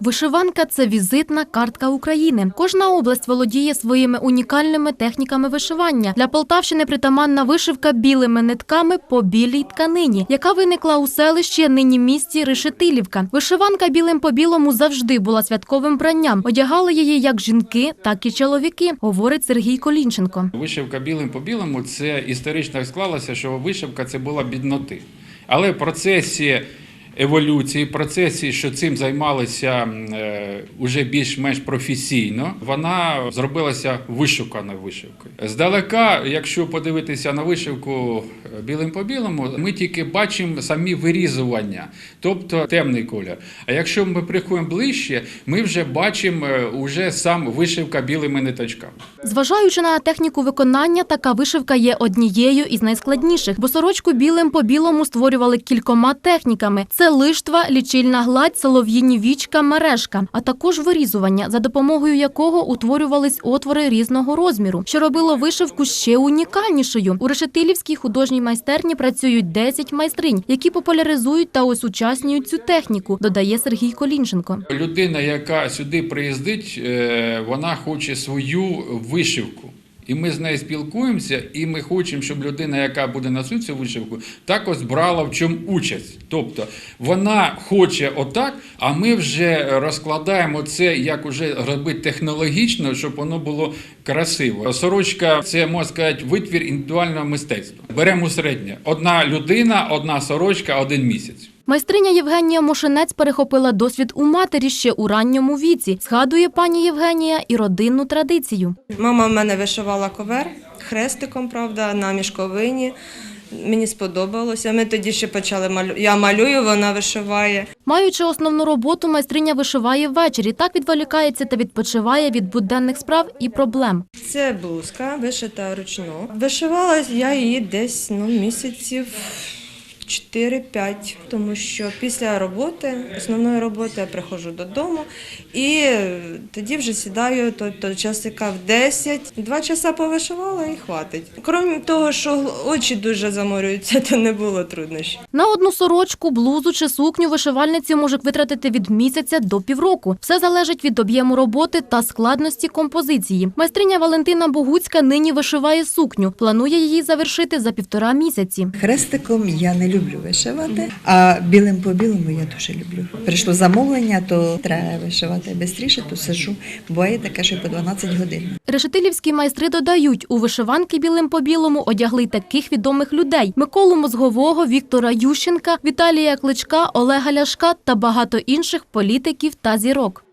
Вишиванка це візитна картка України. Кожна область володіє своїми унікальними техніками вишивання. Для Полтавщини притаманна вишивка білими нитками по білій тканині, яка виникла у селищі, нині місті Решетилівка. Вишиванка білим по білому завжди була святковим бранням. Одягали її як жінки, так і чоловіки, говорить Сергій Колінченко. Вишивка білим по білому це історично склалося, що вишивка це була бідноти. Але в процесі еволюції, процесі, що цим займалися е, уже більш-менш професійно, вона зробилася вишуканою вишивкою. Здалека, якщо подивитися на вишивку е, білим по білому, ми тільки бачимо самі вирізування, тобто темний колір. А якщо ми приходимо ближче, ми вже бачимо е, уже сам вишивка білими ниточками. Зважаючи на техніку виконання, така вишивка є однією із найскладніших, бо сорочку білим по білому створювали кількома техніками: це лиштва, лічильна гладь, солов'їні вічка, мережка, а також вирізування, за допомогою якого утворювались отвори різного розміру, що робило вишивку ще унікальнішою. У Решетилівській художній майстерні працюють 10 майстринь, які популяризують та осучаснюють цю техніку, додає Сергій Колінченко. Людина, яка сюди приїздить, е, вона хоче свою вишивку. І ми з нею спілкуємося, і ми хочемо, щоб людина, яка буде носити цю вишивку, також брала в чому участь. Тобто вона хоче отак, а ми вже розкладаємо це, як уже робити технологічно, щоб воно було красиво. Сорочка це можна сказати витвір індивідуального мистецтва. Беремо середнє: одна людина, одна сорочка, один місяць. Майстриня Євгенія Мошенець перехопила досвід у матері ще у ранньому віці. Згадує пані Євгенія і родинну традицію. Мама в мене вишивала ковер хрестиком, правда, на мішковині. Мені сподобалося. Ми тоді ще почали малю. Я малюю, вона вишиває. Маючи основну роботу, майстриня вишиває ввечері. Так відволікається та відпочиває від буденних справ і проблем. Це блузка, вишита ручну. Вишивала я її десь ну, місяців 4-5, тому що після роботи, основної роботи, я приходжу додому і тоді вже сідаю тобто часика в 10. Два часа повишивала і хватить. Крім того, що очі дуже заморюються, то не було труднощів. На одну сорочку, блузу чи сукню вишивальниці можуть витратити від місяця до півроку. Все залежить від об'єму роботи та складності композиції. Майстриня Валентина Богуцька нині вишиває сукню. Планує її завершити за півтора місяці. Хрестиком я не люблю вишивати, а білим по білому я дуже люблю. Прийшло замовлення, то треба вишивати швидше, то сижу. Буває таке, що по 12 годин. Решетилівські майстри додають, у вишиванки білим по білому одягли таких відомих людей: Миколу Мозгового, Віктора Ющенка, Віталія Кличка, Олега Ляшка та багато інших політиків та зірок.